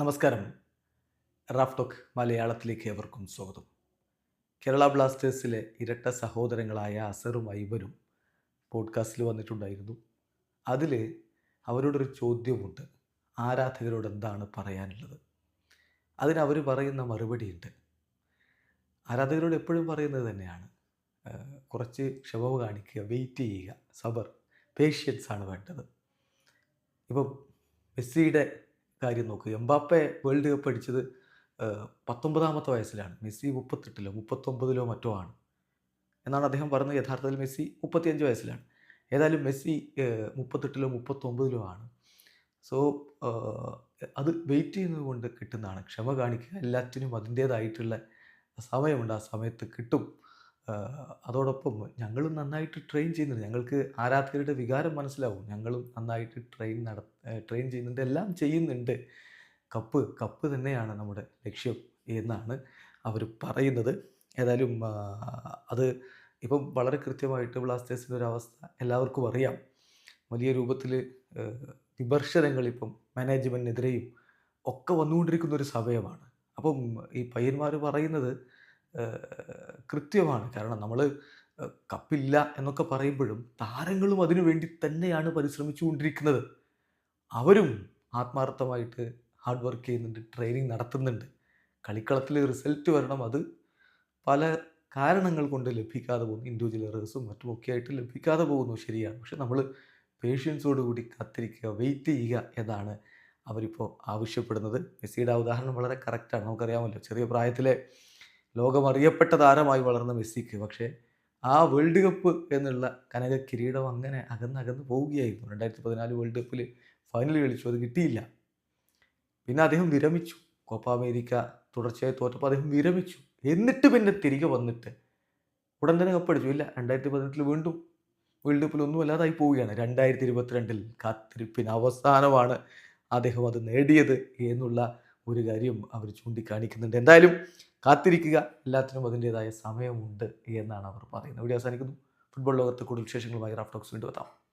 നമസ്കാരം. Raf talk മലയാളത്തിലേക്ക് ഏവർക്കും സ്വാഗതം. കേരള ബ്ലാസ്റ്റേഴ്സിലെ ഇരട്ട സഹോദരങ്ങളായ അസറും ഐബനും പോഡ്കാസ്റ്റിൽ വന്നിട്ടുണ്ടായിരുന്നു. അതിൽ അവരോടൊരു ചോദ്യമുണ്ട് ആരാധകരോട് എന്താണ് പറയാനുള്ളത്? അതിന് അവർ പറയുന്ന മറുപടിയുണ്ട്. ആരാധകരോട് എപ്പോഴും പറയുന്നത് തന്നെയാണ്. കുറച്ച് ക്ഷമവ് കാണിക്കുക വെയിറ്റ് ചെയ്യുക സബർ പേഷ്യൻസ് ആണ് വേണ്ടത്. ഇപ്പം മെസ്സിയുടെ കാര്യം നോക്കുക എംബാപ്പെ വേൾഡ് കപ്പ് അടിച്ചത് പത്തൊമ്പതാമത്തെ വയസ്സിലാണ്. മെസ്സി മുപ്പത്തെട്ടിലോ മുപ്പത്തൊമ്പതിലോ മറ്റോ ആണ്. എന്നാണ് അദ്ദേഹം പറഞ്ഞത് യഥാർത്ഥത്തിൽ മെസ്സി മുപ്പത്തിയഞ്ച് വയസ്സിലാണ്. ഏതായാലും മെസ്സി മുപ്പത്തെട്ടിലോ മുപ്പത്തൊമ്പതിലോ ആണ്. സോ അത് വെയിറ്റ് ചെയ്യുന്നത് കൊണ്ട് കിട്ടുന്നതാണ്. ക്ഷമ കാണിക്കുക. എല്ലാറ്റിനും അതിന്റേതായിട്ടുള്ള സമയമുണ്ട്. ആ സമയത്ത് കിട്ടും. അതോടൊപ്പം ഞങ്ങളും നന്നായിട്ട് ട്രെയിൻ ചെയ്യുന്നുണ്ട്. ഞങ്ങൾക്ക് ആരാധകരുടെ വികാരം മനസ്സിലാവും. ഞങ്ങളും നന്നായിട്ട് ട്രെയിൻ നട ട്രെയിൻ ചെയ്യുന്നുണ്ട്. എല്ലാം ചെയ്യുന്നുണ്ട്. കപ്പ് കപ്പ് തന്നെയാണ് നമ്മുടെ ലക്ഷ്യം എന്നാണ് അവർ പറയുന്നത്. ഏതായാലും അത് ഇപ്പം വളരെ കൃത്യമായിട്ട് ബ്ലാസ്റ്റേഴ്സിന്റെ ഒരു അവസ്ഥ എല്ലാവർക്കും അറിയാം. വലിയ രൂപത്തിൽ വിമർശനങ്ങൾ ഇപ്പം മാനേജ്മെന്റിനെതിരെയും ഒക്കെ വന്നുകൊണ്ടിരിക്കുന്ന ഒരു സമയമാണ്. അപ്പം ഈ പയ്യന്മാർ പറയുന്നത് കൃത്യമാണ്. കാരണം നമ്മൾ കപ്പില്ല എന്നൊക്കെ പറയുമ്പോഴും താരങ്ങളും അതിനു വേണ്ടി തന്നെയാണ് പരിശ്രമിച്ചുകൊണ്ടിരിക്കുന്നത്. അവരും ആത്മാർത്ഥമായിട്ട് ഹാർഡ് വർക്ക് ചെയ്യുന്നുണ്ട് ട്രെയിനിങ് നടത്തുന്നുണ്ട്. കളിക്കളത്തിൽ റിസൾട്ട് വരണം അത് പല കാരണങ്ങൾ കൊണ്ട് ലഭിക്കാതെ പോകുന്നു. ഇൻഡിവിജ്വൽ എറേഴ്സും മറ്റുമൊക്കെ ആയിട്ട് ലഭിക്കാതെ പോകുന്നു ശരിയാണ്. പക്ഷെ നമ്മൾ പേഷ്യൻസോടുകൂടി കാത്തിരിക്കുക വെയിറ്റ് ചെയ്യുക എന്നാണ് അവരിപ്പോൾ ആവശ്യപ്പെടുന്നത്. മെസ്സിയുടെ ഉദാഹരണം വളരെ കറക്റ്റാണ് നമുക്കറിയാമല്ലോ ചെറിയ പ്രായത്തിലെ ലോകം അറിയപ്പെട്ട താരമായി വളർന്ന മെസ്സിക്ക്. പക്ഷേ ആ വേൾഡ് കപ്പ് എന്നുള്ള കനക കിരീടം അങ്ങനെ അകന്നകന്ന് പോവുകയായിരുന്നു. രണ്ടായിരത്തി പതിനാല് വേൾഡ് കപ്പിൽ ഫൈനൽ കളിച്ചു. അത് കിട്ടിയില്ല. പിന്നെ അദ്ദേഹം വിരമിച്ചു. കോപ്പ അമേരിക്ക തുടർച്ചയായി തോറ്റപ്പോൾ അദ്ദേഹം വിരമിച്ചു. എന്നിട്ട് പിന്നെ തിരികെ വന്നിട്ട് ഉടൻ തന്നെ കപ്പടിച്ചു ഇല്ല രണ്ടായിരത്തി പതിനെട്ടിൽ വീണ്ടും വേൾഡ് കപ്പിൽ ഒന്നും അല്ലാതായി പോവുകയാണ്. രണ്ടായിരത്തി ഇരുപത്തിരണ്ടിൽ കാത്തിരിപ്പിന് അവസാനമാണ് അദ്ദേഹം അത് നേടിയത് എന്നുള്ള ഒരു കാര്യം അവർ ചൂണ്ടിക്കാണിക്കുന്നുണ്ട്. എന്തായാലും കാത്തിരിക്കുക. എല്ലാത്തിനും അതിന്റെതായ സമയമുണ്ട് എന്നാണ് അവർ പറയുന്നത്. ഇവിടെ അവസാനിക്കുന്നു. ഫുട്ബോൾ ലോകത്തെ കൂടുതൽ വിശേഷങ്ങളുമായി റാഫ്റ്റോക്സ് വീണ്ടും എത്താം.